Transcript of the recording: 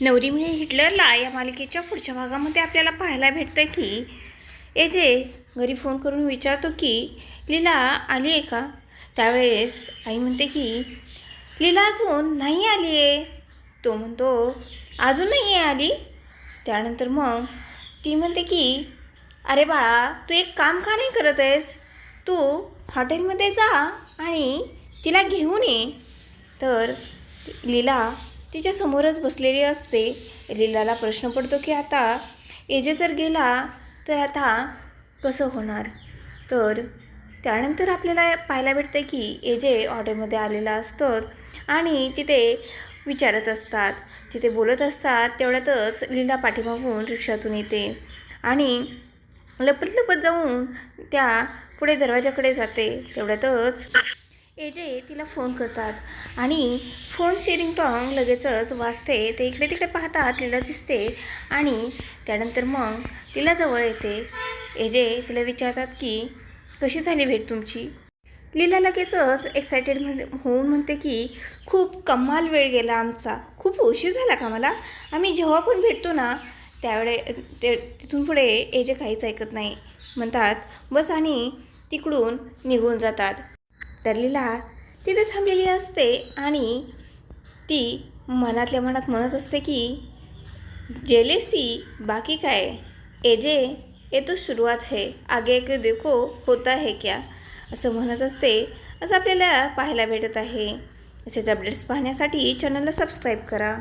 नवरी म्हणजे हिटलरला या मालिकेच्या पुढच्या भागामध्ये आपल्याला पाहायला भेटतं की एजे घरी फोन करून विचारतो की लीला आली आहे का? त्यावेळेस आई म्हणते की लीला अजून नाही आली आहे तो म्हणतो अजून नाही आहे आली. त्यानंतर मग ती म्हणते की अरे बाळा तू एक काम का नाही करत आहेस? तू हॉटेलमध्ये जा आणि तिला घेऊन ये. तर लीला तिच्या समोरच बसलेली असते. लीलाला प्रश्न पडतो की आता एजे जर गेला तर आता कसं होणार? तर त्यानंतर आपल्याला पाहायला भेटतं की एजे ऑर्डरमध्ये आलेला असतं आणि तिथे विचारत असतात. तिथे बोलत असतात. तेवढ्यातच लीला पाठीमागून रिक्षातून येते आणि लपत लपत जाऊन त्या पुढे दरवाजाकडे जाते. तेवढ्यातच एजे तिला फोन करतात. आणि फोनची रिंगटॉंग लगेचच वाजते ते इकडे तिकडे पाहतात लीला दिसते. आणि त्यानंतर मग तिला जवळ येते. एजे तिला विचारतात की कशी झाली भेट तुमची? लीला लगेचच एक्सायटेड म्हणजे होऊन म्हणते की खूप कमाल वेळ गेला आमचा. खूप उशीर झाला का मला? आम्ही जेव्हा पण भेटतो ना त्यावेळे ते तिथून पुढे एजे काहीच ऐकत नाही. म्हणतात बस आणि तिकडून निघून जातात. तर लीला तिथे थांबलेली असते आणि ती मनातल्या मनात म्हणत असते की जेलेसी बाकी काय? एजे ये तो सुरुवात है आगे के देखो होता है क्या? असं म्हणत असते. असं आपल्याला पाहायला भेटत आहे. असेच अपडेट्स पाहण्यासाठी चॅनलला सबस्क्राईब करा.